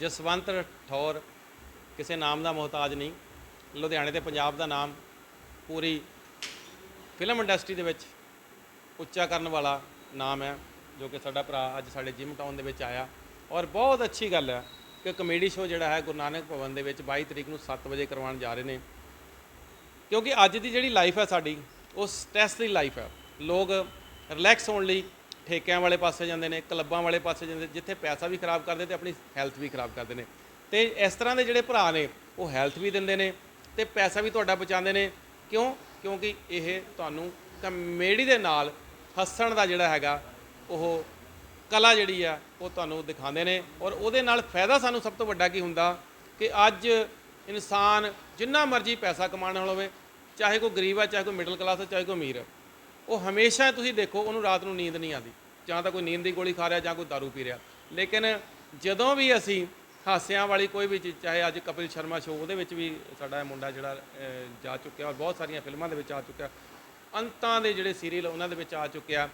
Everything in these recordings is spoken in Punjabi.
ਜਸਵੰਤ ਠੌਰ ਕਿਸੇ ਨਾਮ ਦਾ ਮੁਹਤਾਜ ਨਹੀਂ। ਲੁਧਿਆਣੇ ਤੇ ਪੰਜਾਬ ਦਾ ਨਾਮ ਪੂਰੀ ਫਿਲਮ ਇੰਡਸਟਰੀ ਦੇ ਵਿੱਚ ਉੱਚਾ ਕਰਨ ਵਾਲਾ ਨਾਮ ਹੈ, ਜੋ ਕਿ ਸਾਡਾ ਭਰਾ ਅੱਜ ਸਾਡੇ ਜਿਮ ਟਾਊਨ ਦੇ ਵਿੱਚ ਆਇਆ। ਔਰ ਬਹੁਤ ਅੱਛੀ ਗੱਲ ਹੈ ਕਿ ਕਮੇਡੀ ਸ਼ੋਅ ਜਿਹੜਾ ਹੈ, ਗੁਰੂ ਨਾਨਕ ਭਵਨ ਦੇ ਵਿੱਚ 22 ਤਰੀਕ ਨੂੰ 7 ਵਜੇ ਕਰਵਾਉਣ ਜਾ ਰਹੇ ਨੇ। ਕਿਉਂਕਿ ਅੱਜ ਦੀ ਜਿਹੜੀ ਲਾਈਫ ਹੈ ਸਾਡੀ ਉਹ ਸਟ੍ਰੈਸ ਦੀ ਲਾਈਫ ਹੈ। ਲੋਕ ਰਿਲੈਕਸ ਹੋਣ ਲਈ ਠੇਕਿਆਂ ਵਾਲੇ ਪਾਸੇ ਜਾਂਦੇ ਨੇ, ਕਲੱਬਾਂ ਵਾਲੇ ਪਾਸੇ ਜਾਂਦੇ ਜਿੱਥੇ ਪੈਸਾ ਵੀ ਖਰਾਬ ਕਰਦੇ ਤੇ ਆਪਣੀ ਹੈਲਥ ਵੀ ਖਰਾਬ ਕਰਦੇ ਨੇ। ਤੇ ਇਸ ਤਰ੍ਹਾਂ ਦੇ ਜਿਹੜੇ ਭਰਾ ਨੇ, ਉਹ ਹੈਲਥ ਵੀ ਦਿੰਦੇ ਨੇ ਤੇ ਪੈਸਾ ਵੀ ਤੁਹਾਡਾ ਬਚਾਉਂਦੇ ਨੇ। ਕਿਉਂ? ਕਿਉਂਕਿ ਇਹ ਤੁਹਾਨੂੰ ਕਮੇਡੀ ਦੇ ਨਾਲ ਹੱਸਣ ਦਾ ਜਿਹੜਾ ਹੈਗਾ, ਉਹ ਕਲਾ ਜਿਹੜੀ ਆ, ਉਹ ਤੁਹਾਨੂੰ ਦਿਖਾਉਂਦੇ ਨੇ ਔਰ ਉਹਦੇ ਨਾਲ ਫਾਇਦਾ ਸਾਨੂੰ ਸਭ ਤੋਂ ਵੱਡਾ ਕੀ ਹੁੰਦਾ ਕਿ ਅੱਜ ਇਨਸਾਨ ਜਿੰਨਾ ਮਰਜ਼ੀ ਪੈਸਾ ਕਮਾਉਣ ਵਾਲਾ ਹੋਵੇ, ਚਾਹੇ ਕੋਈ ਗਰੀਬ ਹੈ ਚਾਹੇ ਕੋਈ ਮਿਡਲ ਕਲਾਸ ਹੈ ਚਾਹੇ ਕੋਈ ਅਮੀਰ ਹੈ ਉਹ ਹਮੇਸ਼ਾ ਤੁਸੀਂ ਦੇਖੋ, ਉਹਨੂੰ ਰਾਤ ਨੂੰ ਨੀਂਦ ਨਹੀਂ ਆਉਂਦੀ। ਜਾਂ ਤਾਂ ਕੋਈ ਨੀਂਦ ਦੀ ਗੋਲੀ ਖਾ ਰਿਹਾ ਜਾਂ ਕੋਈ ਦਾਰੂ ਪੀ ਰਿਹਾ। ਲੇਕਿਨ ਜਦੋਂ ਵੀ ਅਸੀਂ ਹਾਸਿਆਂ ਵਾਲੀ ਕੋਈ ਵੀ ਚੀਜ਼, ਚਾਹੇ ਅੱਜ ਕਪਿਲ ਸ਼ਰਮਾ ਸ਼ੋਅ ਉਹਦੇ ਵਿੱਚ ਵੀ ਸਾਡਾ ਮੁੰਡਾ ਜਿਹੜਾ ਜਾ ਚੁੱਕਿਆ ਔਰ ਬਹੁਤ ਸਾਰੀਆਂ ਫਿਲਮਾਂ ਦੇ ਵਿੱਚ ਆ ਚੁੱਕਿਆ, ਅੰਤਾਂ ਦੇ ਜਿਹੜੇ ਸੀਰੀਅਲ ਉਹਨਾਂ ਦੇ ਵਿੱਚ ਆ ਚੁੱਕਿਆ।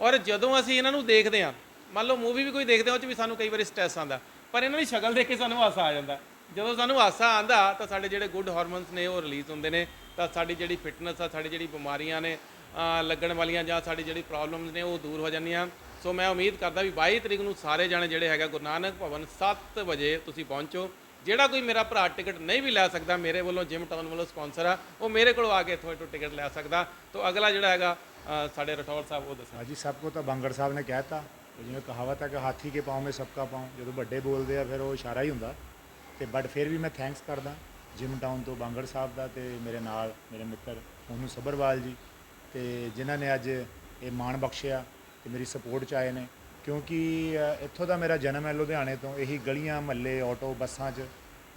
ਔਰ ਜਦੋਂ ਅਸੀਂ ਇਹਨਾਂ ਨੂੰ ਦੇਖਦੇ ਹਾਂ, ਮੰਨ ਲਓ ਮੂਵੀ ਵੀ ਕੋਈ ਦੇਖਦੇ ਹਾਂ, ਉਹ ਚ ਵੀ ਸਾਨੂੰ ਕਈ ਵਾਰੀ ਸਟ੍ਰੈਸ ਆਉਂਦਾ। ਪਰ ਇਹਨਾਂ ਦੀ ਸ਼ਕਲ ਦੇਖ ਕੇ ਸਾਨੂੰ ਹਾਸਾ ਆ ਜਾਂਦਾ। ਜਦੋਂ ਸਾਨੂੰ ਹਾਸਾ ਆਂਦਾ ਤਾਂ ਸਾਡੇ ਜਿਹੜੇ ਗੁੱਡ ਹਾਰਮੋਨਸ ਨੇ ਉਹ ਰਿਲੀਜ਼ ਹੁੰਦੇ ਨੇ। ਤਾਂ ਸਾਡੀ ਜਿਹੜੀ ਫਿਟਨੈਸ ਆ, ਸਾਡੀ ਜਿਹੜੀ ਬਿਮਾਰੀਆਂ ਨੇ ਲੱਗਣ ਵਾਲੀਆਂ ਜਾਂ ਸਾਡੀ ਜਿਹੜੀ ਪ੍ਰੋਬਲਮਸ ਨੇ ਉਹ ਦੂਰ ਹੋ ਜਾਂਦੀਆਂ। ਸੋ ਮੈਂ ਉਮੀਦ ਕਰਦਾ ਵੀ 22 ਤਰੀਕ ਨੂੰ ਸਾਰੇ ਜਾਣੇ ਜਿਹੜੇ ਹੈਗਾ ਗੁਰੂ ਨਾਨਕ ਭਵਨ 7 ਵਜੇ ਤੁਸੀਂ ਪਹੁੰਚੋ। ਜਿਹੜਾ ਕੋਈ ਮੇਰਾ ਭਰਾ ਟਿਕਟ ਨਹੀਂ ਵੀ ਲੈ ਸਕਦਾ, ਮੇਰੇ ਵੱਲੋਂ ਜਿਮ ਟਾਊਨ ਵੱਲੋਂ ਸਪਾਂਸਰ ਆ, ਉਹ ਮੇਰੇ ਕੋਲ ਆ ਕੇ ਇੱਥੋਂ ਇੱਥੋਂ ਟਿਕਟ ਲੈ ਸਕਦਾ। ਤੋਂ ਅਗਲਾ ਜਿਹੜਾ ਹੈਗਾ ਸਾਡੇ ਰਠੌਰ ਸਾਹਿਬ, ਉਹ ਦੱਸਣਾ ਜੀ ਸਭ ਕੋ ਤਾਂ ਬੰਗੜ ਸਾਹਿਬ ਨੇ ਕਹਿਤਾ ਜਿਵੇਂ ਕਹਾਵਤ ਹੈ ਕਿ ਹਾਥੀ ਕੇ ਪਾਉਂ ਮੇ ਸਭ ਕਾ ਪਾਉ, ਜਦੋਂ ਵੱਡੇ ਬੋਲਦੇ ਆ, ਫਿਰ ਉਹ ਇਸ਼ਾਰਾ ਹੀ ਹੁੰਦਾ। ਤੇ ਬਟ ਫਿਰ ਵੀ ਮੈਂ ਥੈਂਕਸ ਕਰਦਾ ਜਿਮ ਟਾਊਨ ਤੋਂ ਬਾਂਗੜ ਸਾਹਿਬ ਦਾ ਤੇ ਮੇਰੇ ਨਾਲ, ਮੇਰੇ ਮਿੱਤਰ ਉਹਨੂੰ ਸਬਰਵਾਲ ਜੀ। ਤੇ ਜਿਨ੍ਹਾਂ ਨੇ ਅੱਜ ਇਹ ਮਾਣ ਬਖਸ਼ਿਆ ਤੇ ਮੇਰੀ ਸਪੋਰਟ ਚ ਆਏ ਨੇ। ਕਿਉਂਕਿ ਇੱਥੋਂ ਦਾ ਮੇਰਾ ਜਨਮ ਹੈ ਲੁਧਿਆਣੇ ਤੋਂ। ਇਹੀ ਗਲੀਆਂ, ਮਹੱਲੇ ਆਟੋ ਬੱਸਾਂ 'ਚ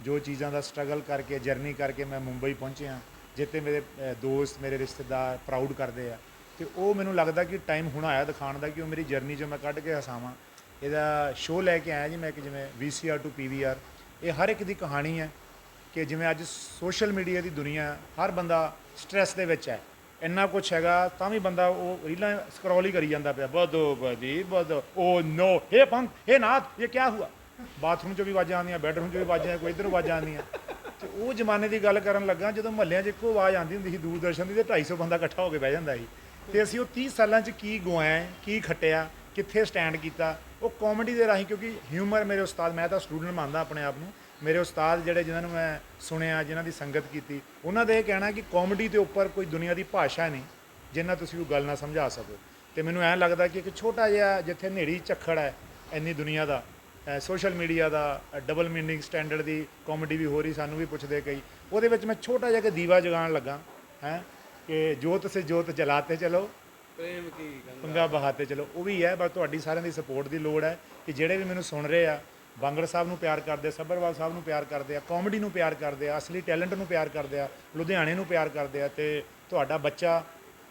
ਜੋ ਚੀਜ਼ਾਂ ਦਾ ਸਟਰਗਲ ਕਰਕੇ ਜਰਨੀ ਕਰਕੇ ਮੈਂ ਮੁੰਬਈ ਪਹੁੰਚਿਆ। ਜਿੱਥੇ ਮੇਰੇ ਦੋਸਤ, ਮੇਰੇ ਰਿਸ਼ਤੇਦਾਰ ਪ੍ਰਾਊਡ ਕਰਦੇ ਆ। ਤੇ ਉਹ ਮੈਨੂੰ ਲੱਗਦਾ ਕਿ ਟਾਈਮ ਹੁਣ ਆਇਆ ਦਿਖਾਉਣ ਦਾ ਕਿ ਉਹ ਮੇਰੀ ਜਰਨੀ 'ਚੋਂ ਮੈਂ ਕੱਢ ਕੇ ਹਸਾਵਾਂ। ਇਹਦਾ ਸ਼ੋਅ ਲੈ ਕੇ ਆਇਆ ਜੀ ਮੈਂ ਕਿ ਜਿਵੇਂ VCR ਟੂ PVR ਇਹ ਹਰ ਇੱਕ ਦੀ ਕਹਾਣੀ ਹੈ ਕਿ ਜਿਵੇਂ ਅੱਜ ਸੋਸ਼ਲ ਮੀਡੀਆ ਦੀ ਦੁਨੀਆ ਹਰ ਬੰਦਾ ਸਟ੍ਰੈਸ ਦੇ ਵਿੱਚ ਹੈ। ਇੰਨਾ ਕੁਛ ਹੈਗਾ, ਤਾਂ ਵੀ ਬੰਦਾ ਉਹ ਰੀਲਾਂ ਸਕਰੋਲ ਹੀ ਕਰੀ ਜਾਂਦਾ ਪਿਆ। ਬਦੋ ਬਦੀ, ਬਦੋ। ਓ ਨੋ, ਹੇ ਪੰਥ ਹੇ ਨਾਥ, ਇਹ ਕੀ ਹੁਆ? ਬਾਥਰੂਮ 'ਚੋਂ ਵੀ ਆਵਾਜ਼ਾਂ ਆਉਂਦੀਆਂ, ਬੈਡਰੂਮ 'ਚੋਂ ਵੀ ਆਵਾਜ਼ਾਂ, ਕੋਈ ਇਧਰੋਂ ਆਵਾਜ਼ਾਂ ਆਉਂਦੀਆਂ। ਤੇ ਉਹ ਜ਼ਮਾਨੇ ਦੀ ਗੱਲ ਕਰਨ ਲੱਗਾ, ਜਦੋਂ ਮਹੱਲਿਆਂ 'ਚ ਇੱਕੋ ਆਵਾਜ਼ ਆਉਂਦੀ ਹੁੰਦੀ ਸੀ, ਦੂਰਦਰਸ਼ਨ ਦੀ, ਤੇ 250 ਬੰਦਾ ਇਕੱਠਾ ਹੋ ਕੇ ਬਹਿ ਜਾਂਦਾ ਸੀ। ਤੇ ਅਸੀਂ ਉਹ 30 ਸਾਲਾਂ 'ਚ ਕੀ ਗਵਾਏ ਕੀ ਖੱਟਿਆ, ਕਿੱਥੇ ਸਟੈਂਡ ਕੀਤਾ? ਉਹ ਕਾਮੇਡੀ ਦੇ ਰਾਹੀਂ, ਕਿਉਂਕਿ ਹਿਊਮਰ ਮੇਰੇ ਉਸਤਾਦ, ਮੈਂ ਤਾਂ ਸਟੂਡੈਂਟ ਮੰਨਦਾ ਆਪਣੇ ਆਪ ਨੂੰ। ਮੇਰੇ ਉਸਤਾਦ ਜਿਹੜੇ ਜਿਨ੍ਹਾਂ ਨੂੰ ਮੈਂ ਸੁਣਿਆ ਜਿਨ੍ਹਾਂ ਦੀ ਸੰਗਤ ਕੀਤੀ ਉਹਨਾਂ ਦਾ ਇਹ ਕਹਿਣਾ ਕਿ ਕਾਮੇਡੀ ਦੇ ਉੱਪਰ ਕੋਈ ਦੁਨੀਆ ਦੀ ਭਾਸ਼ਾ ਨਹੀਂ ਜਿੰਨਾ ਤੁਸੀਂ ਉਹ ਗੱਲ ਨਾ ਸਮਝਾ ਸਕੋ। ਤੇ ਮੈਨੂੰ ਐਂ ਲੱਗਦਾ ਕਿ ਇੱਕ ਛੋਟਾ ਜਿਹਾ ਜਿੱਥੇ ਨੇੜੀ ਝੱਖੜ ਹੈ ਇੰਨੀ ਦੁਨੀਆ ਦਾ ਸੋਸ਼ਲ ਮੀਡੀਆ ਦਾ ਡਬਲ ਮੀਨਿੰਗ ਸਟੈਂਡਰਡ ਦੀ ਕਾਮੇਡੀ ਵੀ ਹੋ ਰਹੀ ਸਾਨੂੰ ਵੀ ਪੁੱਛਦੇ ਕਈ। ਉਹਦੇ ਵਿੱਚ ਮੈਂ ਛੋਟਾ ਜਿਹਾ ਕਿ ਦੀਵਾ ਜਗਾਉਣ ਲੱਗਾ ਹੈ ਕਿ ਜੋਤ ਸੇ ਜੋਤ ਜਲਾਤੇ ਚਲੋ ਪ੍ਰੇਮ ਕੀ ਗੱਲ ਪੰਗਾ ਬਹਾਤੇ ਚਲੋ ਉਹ ਵੀ ਹੈ ਪਰ ਤੁਹਾਡੀ ਸਾਰਿਆਂ ਦੀ ਸਪੋਰਟ ਦੀ ਲੋੜ ਹੈ ਕਿ ਜਿਹੜੇ ਵੀ ਮੈਨੂੰ ਸੁਣ ਰਹੇ ਆ ਬਾਂਗੜ ਸਾਹਿਬ ਨੂੰ ਪਿਆਰ ਕਰਦੇ ਆ, ਸੱਭਰਵਾਲ ਸਾਹਿਬ ਨੂੰ ਪਿਆਰ ਕਰਦੇ ਆ, ਕਾਮੇਡੀ ਨੂੰ ਪਿਆਰ ਕਰਦੇ ਆ, ਅਸਲੀ ਟੈਲੈਂਟ ਨੂੰ ਪਿਆਰ ਕਰਦੇ ਆ, ਲੁਧਿਆਣੇ ਨੂੰ ਪਿਆਰ ਕਰਦੇ ਆ ਤੇ ਤੁਹਾਡਾ ਬੱਚਾ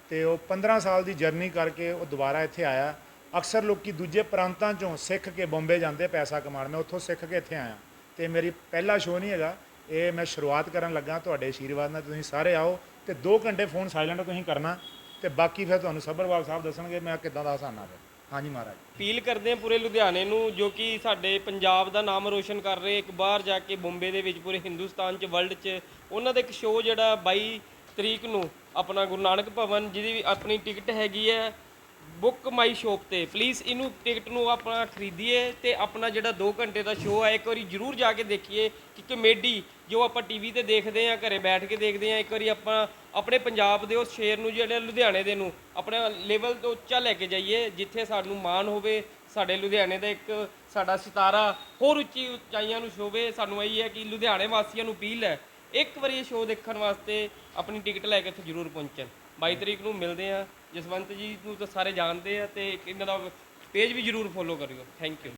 ਤੇ ਉਹ 15 ਸਾਲ ਦੀ ਜਰਨੀ ਕਰਕੇ ਉਹ ਦੁਬਾਰਾ ਇੱਥੇ ਆਇਆ। ਅਕਸਰ ਲੋਕੀ ਦੂਜੇ ਪ੍ਰਾਂਤਾਂ ਚੋਂ ਸਿੱਖ ਕੇ ਬੰਬੇ ਜਾਂਦੇ ਪੈਸਾ ਕਮਾਉਣ। ਮੈਂ ਉੱਥੋਂ ਸਿੱਖ ਕੇ ਇੱਥੇ ਆਇਆ। ਤੇ ਮੇਰੀ ਪਹਿਲਾ ਸ਼ੋਅ ਨਹੀਂ ਹੈਗਾ। ਇਹ ਮੈਂ ਸ਼ੁਰੂਆਤ ਕਰਨ ਲੱਗਾ ਤੁਹਾਡੇ ਆਸ਼ੀਰਵਾਦ ਨਾਲ। ਤੁਸੀਂ ਸਾਰੇ ਆਓ ਤੇ 2 ਘੰਟੇ ਫੋਨ ਸਾਇਲੈਂਟ ਤੁਸੀਂ ਕਰਨਾ। ਤੇ ਬਾਕੀ ਫਿਰ ਤੁਹਾਨੂੰ ਸੱਭਰਵਾਲ ਸਾਹਿਬ ਦੱਸਣਗੇ ਮੈਂ ਕਿੱਦਾਂ ਦਾ ਹਸਾਨਾ ਫਿਰ। ਹਾਂਜੀ ਮਹਾਰਾਜ। ਅਪੀਲ ਕਰਦੇ ਹਾਂ ਪੂਰੇ ਲੁਧਿਆਣੇ ਨੂੰ, ਜੋ ਕਿ ਸਾਡੇ ਪੰਜਾਬ ਦਾ ਨਾਮ ਰੋਸ਼ਨ ਕਰ ਰਹੇ, ਇੱਕ ਬਾਹਰ ਜਾ ਕੇ ਬੰਬੇ ਦੇ ਵਿੱਚ, ਪੂਰੇ ਹਿੰਦੁਸਤਾਨ 'ਚ, ਵਰਲਡ 'ਚ, ਉਹਨਾਂ ਦਾ ਇੱਕ ਸ਼ੋਅ ਜਿਹੜਾ 22 ਤਰੀਕ ਨੂੰ, ਆਪਣਾ ਗੁਰੂ ਨਾਨਕ ਭਵਨ, ਜਿਹਦੀ ਆਪਣੀ ਟਿਕਟ ਹੈਗੀ ਹੈ ਬੁੱਕ ਮਾਈ ਸ਼ੋਪ ਤੇ। ਪਲੀਜ਼ ਇਹਨੂੰ ਟਿਕਟ ਨੂੰ ਆਪਣਾ ਖਰੀਦੀਏ ਤੇ ਆਪਣਾ ਜਿਹੜਾ 2 ਘੰਟੇ ਦਾ ਸ਼ੋਅ ਹੈ ਇੱਕ ਵਾਰੀ ਜਰੂਰ ਜਾ ਕੇ ਦੇਖੀਏ ਕਿ ਕਮੇਡੀ ਜੋ ਆਪਾਂ ਟੀਵੀ ਤੇ ਦੇਖਦੇ ਆ, ਘਰੇ ਬੈਠ ਕੇ ਦੇਖਦੇ ਆ, ਇੱਕ ਵਾਰੀ ਆਪਾਂ ਆਪਣੇ ਪੰਜਾਬ ਦੇ ਉਸ ਸ਼ੇਰ ਨੂੰ, ਜਿਹੜੇ ਲੁਧਿਆਣੇ ਦੇ ਨੂੰ, ਆਪਣੇ ਲੈਵਲ ਤੋਂ ਉੱਚਾ ਲੈ ਕੇ ਜਾਈਏ, ਜਿੱਥੇ ਸਾਨੂੰ ਮਾਣ ਹੋਵੇ, ਸਾਡੇ ਲੁਧਿਆਣੇ ਦਾ ਇੱਕ ਸਾਡਾ ਸਿਤਾਰਾ ਹੋਰ ਉੱਚੀ ਉਚਾਈਆਂ ਨੂੰ ਛੋਵੇ। ਸਾਨੂੰ ਇਹੀ ਹੈ ਕਿ ਲੁਧਿਆਣੇ ਵਾਸੀਆਂ ਨੂੰ ਅਪੀਲ ਹੈ ਇੱਕ ਵਾਰੀ ਇਹ ਸ਼ੋਅ ਦੇਖਣ ਵਾਸਤੇ ਆਪਣੀ ਟਿਕਟ ਲੈ ਕੇ ਇੱਥੇ ਜ਼ਰੂਰ ਪਹੁੰਚਣ। 22 ਤਰੀਕ ਨੂੰ ਮਿਲਦੇ ਆ ਜਸਵੰਤ ਜੀ ਨੂੰ ਤਾਂ ਸਾਰੇ ਜਾਣਦੇ ਆ ਤੇ ਇਹਨਾਂ ਦਾ ਪੇਜ ਵੀ ਜ਼ਰੂਰ ਫੋਲੋ ਕਰਿਓ। Thank you